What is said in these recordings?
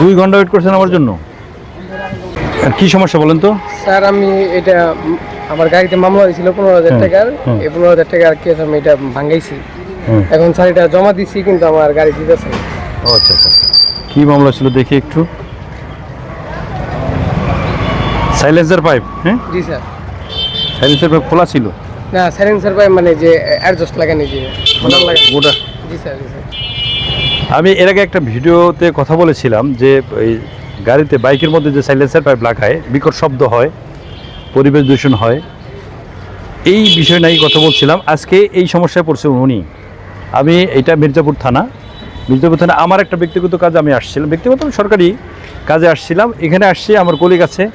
দুই ঘণ্টা ওয়েট করছেন আমার জন্য? আর কি সমস্যা বলেন তো? স্যার আমি এটা আমার গাড়িতে মামলা হয়েছিল পনেরো হাজার টাকার। এই পনেরো হাজার টাকার কেস আমি এটা ভাঙ্গাইছি হুম। এখন স্যার এটা জমা দিচ্ছি কিন্তু আমার গাড়ি দিতেছে। আচ্ছা আচ্ছা আচ্ছা। কি মামলা ছিল দেখি একটু। সাইলেন্সার পাইপ হ্যাঁ? জি স্যার। সাইলেন্সার পাইপ খোলা ছিল? না সাইলেন্সার পাইপ মানে যে অ্যাডজাস্ট লাগানি যে গোটা জি স্যার জি স্যার। আমি এর আগে একটা ভিডিওতে কথা বলেছিলাম যে এই গাড়িতে, বাইকের মধ্যে যে সাইলেন্সার পাইপ লাগায়, বিকট শব্দ হয়, পরিবেশ দূষণ হয়। এই বিষয় নিয়ে কথা বলছিলাম। আজকে এই সমস্যায় পড়ছে উনি। আমি এটা মির্জাপুর থানা। মির্জাপুর থানা আমার একটা ব্যক্তিগত কাজে আমি আসছিলাম। ব্যক্তিগত সরকারি কাজে আসছিলাম। এখানে আসছি, আমার কলিগ আছে।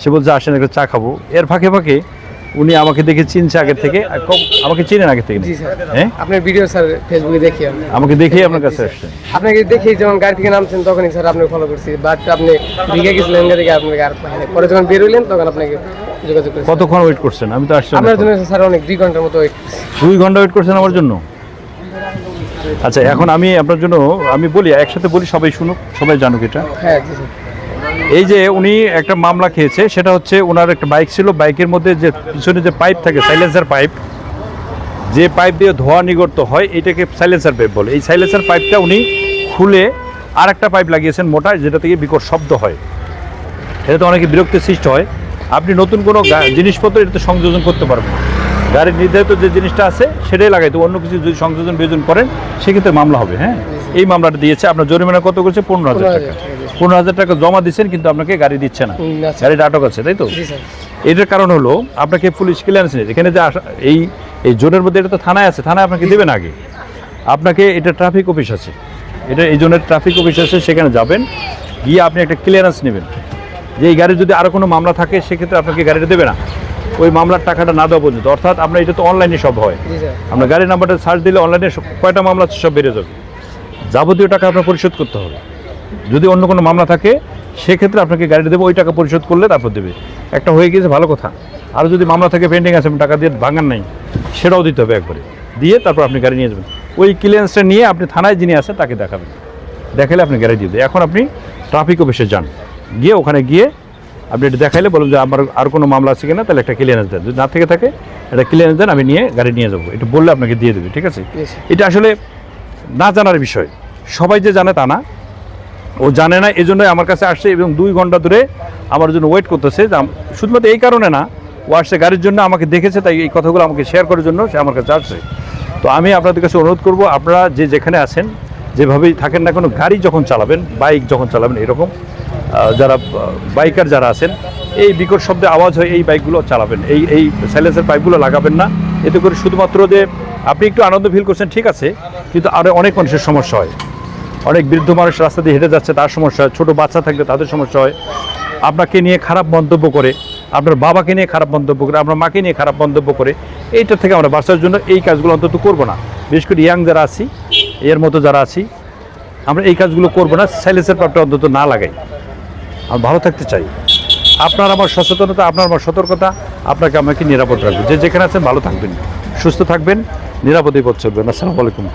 সে বলছে, আসেন, একটা চা খাব। এর ফাঁকে ফাঁকে উনি আমাকে দেখে চিনছে আগে থেকে। আমাকে চিনেন আগে থেকে জি স্যার। হ্যাঁ? আপনার ভিডিও স্যার ফেসবুকে দেখি আমাকে দেখেই আপনার কাছে আসছেন। আপনাকে দেখি যখন গাড়ি থেকে নামছেন তখনই স্যার আপনাকে ফলো করছি। বাট আপনি ভিগে গেছিলেন গাড়ি থেকে আপনাকে আর। পরে যখন বের হইলেন তখন আপনাকে যোগাযোগ করেছি। কতক্ষণ ওয়েট করছেন? আমি তো আসছি আপনার জন্য স্যার অনেক দুই ঘণ্টার মতো করছি। দুই ঘণ্টা ওয়েট করছেন আমার জন্য? আচ্ছা এখন আমি আপনার জন্য আমি বলি একসাথে বলি সবাই শুনুক সবাই জানুক এটা। হ্যাঁ জি স্যার। এই যে উনি একটা মামলা খেয়েছে, সেটা হচ্ছে ওনার একটা বাইক ছিল, বাইকের মধ্যে যে পিছনে যে পাইপ থাকে সাইলেন্সার পাইপ, যে পাইপ দিয়ে ধোয়া নিগড়ত হয়, এটাকে সাইলেন্সার পাইপ বলে। এই সাইলেন্সার পাইপটা উনি খুলে আর একটা পাইপ লাগিয়েছেন মোটা যেটা থেকে বিকট শব্দ হয়। এটাতে অনেকে বিরক্তির সৃষ্টি হয়। আপনি নতুন কোনো জিনিসপত্র এটাতে সংযোজন করতে পারবেন গাড়ির নির্ধারিত যে জিনিসটা আছে, সেটাই লাগাইতে অন্য কিছু যদি সংযোজন বিয়োজন করেন, সেক্ষেত্রে মামলা হবে হ্যাঁ? এই মামলাটা দিয়েছে। আপনার জরিমানা কত করেছে? পনেরো হাজার টাকা। পনেরো হাজার টাকা জমা দিচ্ছেন কিন্তু আপনাকে গাড়ি দিচ্ছে না। গাড়িটা আটক আছে তাই তো? এটার কারণ হলো আপনাকে পুলিশ ক্লিয়ারেন্স নেই এখানে যে এই এই জোনের মধ্যে এটা তো থানায় আছে থানায় আপনাকে দেবেন আগে। আপনাকে এটা ট্রাফিক অফিস আছে। এটা এই জনের ট্রাফিক অফিস আছে সেখানে যাবেন গিয়ে আপনি একটা ক্লিয়ারেন্স নেবেন। যে এই গাড়ির যদি আরও কোনো মামলা থাকে সেক্ষেত্রে আপনাকে গাড়িটা দেবে না। ওই মামলার টাকাটা না দেওয়া পর্যন্ত। অর্থাৎ আপনার এটা তো অনলাইনে সব হয়। আপনার গাড়ির নাম্বারটা সার্চ দিলে অনলাইনে কয়টা মামলা সব বেড়ে যাবে? যাবতীয় টাকা আপনার পরিশোধ করতে হবে। যদি অন্য কোনো মামলা থাকে সেক্ষেত্রে আপনাকে গাড়িটা দেবে ওই টাকা পরিশোধ করলে তারপর দেবে। একটা হয়ে গিয়েছে ভালো কথা। আর যদি মামলা থাকে পেন্ডিং আছে টাকা দিয়ে ভাঙান নাই সেটাও দিতে হবে একবারে। দিয়ে তারপর আপনি গাড়ি নিয়ে যাবেন। ওই ক্লিয়ারেন্সটা নিয়ে আপনি থানায় যিনি আছে তাকে দেখাবেন। দেখালে আপনি গাড়ি দিয়ে দেবেন। এখন আপনি ট্রাফিক অফিসে যান। গিয়ে ওখানে গিয়ে আপনি এটা দেখাইলে বলুন যে আমার আর কোনো মামলা আছে কিনা তাহলে একটা ক্লিয়ারেন্স দেন। যদি না থেকে থাকে একটা ক্লিয়ারেন্স দেন আমি নিয়ে গাড়ি নিয়ে যাব। এটা বললে আপনাকে দিয়ে দেবে ঠিক আছে। এটা আসলে না জানার বিষয়। সবাই যে জানে তা না। ও জানে না এই জন্যই আমার কাছে আসছে এবং দুই ঘণ্টা ধরে আমার জন্য ওয়েট করতেছে। শুধুমাত্র এই কারণে না, ও আসছে গাড়ির জন্য, আমাকে দেখেছে, তাই এই কথাগুলো আমাকে শেয়ার করার জন্য সে আমার কাছে আসছে। তো আমি আপনাদের কাছে অনুরোধ করব, আপনারা যে যেখানে আছেন, যেভাবেই থাকেন না কোনো, গাড়ি যখন চালাবেন বাইক যখন চালাবেন, এরকম যারা বাইকার যারা আছেন, এই বিকট শব্দে আওয়াজ হয় এই বাইকগুলো চালাবেন। এই এই সাইলেন্সের পাইপগুলো লাগাবেন না। এতে করে শুধুমাত্র যে আপনি একটু আনন্দ ফিল করছেন, ঠিক আছে, কিন্তু আরও অনেক মানুষের সমস্যা হয়। অনেক বৃদ্ধ মানুষ রাস্তা দিয়ে হেঁটে যাচ্ছে, তার সমস্যা হয়। ছোটো বাচ্চা থাকলে তাদের সমস্যা হয়। আপনাকে নিয়ে খারাপ মন্তব্য করে, আপনার বাবাকে নিয়ে খারাপ মন্তব্য করে, আপনার মাকে নিয়ে খারাপ মন্তব্য করে, এইটা থেকে আমরা বাঁচার জন্য এই কাজগুলো অন্তত করব না। বিশেষ করে ইয়াং যারা আছি, এর মতো যারা আছি, আমরা এই কাজগুলো করব না সাইলেন্সের পাপটা অন্তত না লাগাই। আমি ভালো থাকতে চাই। আপনার আমার সচেতনতা, আপনার আমার সতর্কতা, আপনাকে আমাকে নিরাপদ রাখবে। যে যেখানে আছেন, ভালো থাকবেন। সুস্থ থাকবেন। নিরাপদে পথ চলবেন। আসসালামু আলাইকুম।